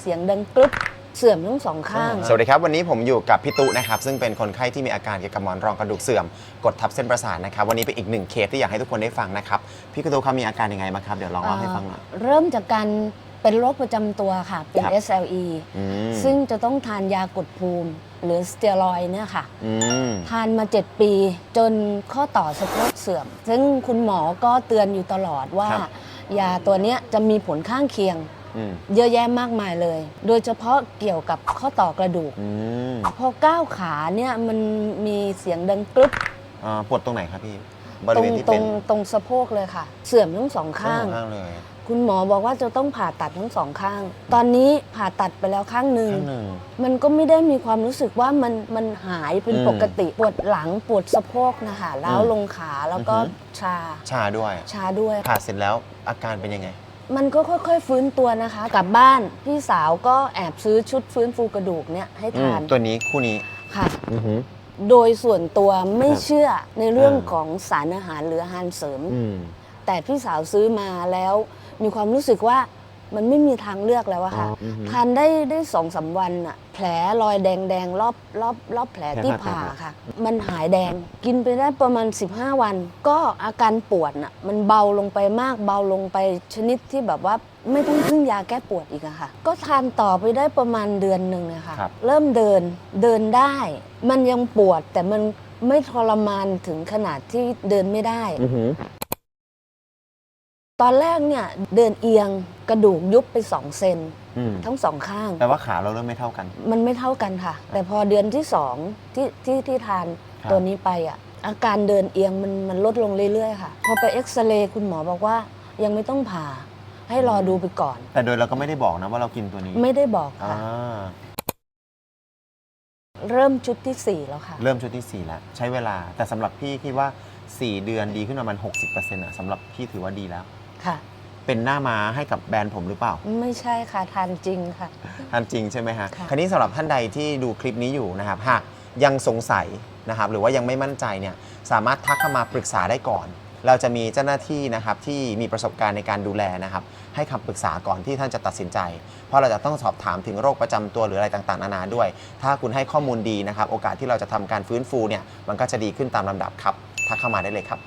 เสียงดังกรึบเสื่อมทั้งสองข้าง สวัสดีครับ วันนี้ผมอยู่กับพี่ตุนะครับ ซึ่งเป็นคนไข้ที่มีอาการเกี่ยวกับหมอนรองกระดูกเสื่อม กดทับเส้นประสาทนะครับ วันนี้เป็นอีกหนึ่งเคสที่อยากให้ทุกคนได้ฟังนะครับ พี่กระตุครับมีอาการยังไงบ้างครับ เดี๋ยวลองเล่าให้ฟังหน่อย เริ่มจากการเป็นโรคประจำตัวค่ะ เป็น ครับ SLE อืมซึ่งจะต้องทานยากดภูมิ หรือสเตียรอยด์เนี่ยค่ะ อืม ทานมา 7 ปีจนข้อต่อสะโพกเสื่อม ซึ่งคุณหมอก็เตือนอยู่ตลอดว่า ครับ ยาตัวเนี้ยจะมีผลข้างเคียงอืม เยอะแยะมากมายเลย โดยเฉพาะเกี่ยวกับข้อต่อกระดูกอืมพอก้าวขาเนี่ยมันมีเสียงดังกรึบอ่าปวดตรงไหนครับพี่บตริรงเวณที่ตรเป็นงตรงสะโพกเลยค่ะ เสื่อมทั้งสองข้างทั้ข้างเลยคุณหมอบอกว่าจะต้องผ่าตัดทั้งสองข้าง ตอนนี้ผ่าตัดไปแล้วข้างหนึ่งข้างหนึ่งมันก็ไม่ได้มีความรู้สึกว่ามันมันหายเป็นอืมปกติ ปวดหลังปวดสะโพกนะคะล้าวอืมลงขาแล้วก็อือฮึชา ชาด้วย ชาด้วย ผ่าเสร็จแล้วอาการเป็นยังไง มันก็ค่อยๆ ฟื้นตัวนะคะ กลับบ้านพี่สาวก็แอบซื้อชุดฟื้นฟูกระดูกเนี่ยให้อืมทานตัวนี้คู่นี้ค่ะ อือหือ โดยส่วนตัวไม่ครับเชื่อในเรื่องอ่า ของสารอาหารหรืออาหารเสริม อืมแต่พี่สาวซื้อมาแล้วมีความรู้สึกว่า มันไม่มีทางเลือกแล้วอะค่ะอ๋ออือฮึทานได้ได้สองสามวันอะแผลรอยแดงแดงๆรอบรอบรอบแผลแผลที่ผ่าผ่าตัดค่ะ มันหายแดงกินไปได้ประมาณ 15 วัน ก็อาการปวดน่ะมันเบาลงไปมากเบาลงไปชนิดที่แบบว่าไม่ต้องพึ่งยาแก้ปวดอีกอะค่ะ ก็ทานต่อไปได้ประมาณเดือนหนึ่งอะค่ะครับ เริ่มเดินเดินได้ มันยังปวดแต่มันไม่ทรมานถึงขนาดที่เดินไม่ได้ อือหือ ตอนแรกเนี่ยเดินเอียงกระดูกยุบไปสองเซนอืมทั้งสองข้าง แปลว่าขาเราเริ่มไม่เท่ากัน มันไม่เท่ากันค่ะ แต่พอเดือนที่สองที่ที่ที่ทานครับ ตัวนี้ไปอะ อาการเดินเอียงมันมันลดลงเรื่อยๆค่ะ พอไปเอ็กซเรย์คุณหมอบอกว่ายังไม่ต้องผ่า ให้รอดูไปก่อน แต่โดยเราก็ไม่ได้บอกนะว่าเรากินตัวนี้ไม่ได้บอกอ่าค่ะเริ่มชุดที่สี่แล้วค่ะ เริ่มชุดที่ 4 แล้ว ใช้เวลาแต่สำหรับพี่คิดว่า 4 เดือนดีขึ้นประมาณ60%อะสำหรับพี่ถือว่าดีแล้ว ค่ะ เป็นหน้าม้าให้กับแบรนด์ผมหรือเปล่า ไม่ใช่ค่ะทานจริงค่ะท่านจริงใช่ไหมฮะค่ะคราวนี้สำหรับท่านใดที่ดูคลิปนี้อยู่นะครับ หากยังสงสัยนะครับ หรือว่ายังไม่มั่นใจเนี่ย สามารถทักเข้ามาปรึกษาได้ก่อน เราจะมีเจ้าหน้าที่นะครับที่มีประสบการณ์ในการดูแลนะครับ ให้คำปรึกษาก่อนที่ท่านจะตัดสินใจ เพราะเราจะต้องสอบถามถึงโรคประจำตัวหรืออะไรต่างๆนานาด้วย ถ้าคุณให้ข้อมูลดีนะครับ โอกาสที่เราจะทำการฟื้นฟูเนี่ย มันก็จะดีขึ้นตามลำดับครับ ทักเข้ามาได้เลยครับ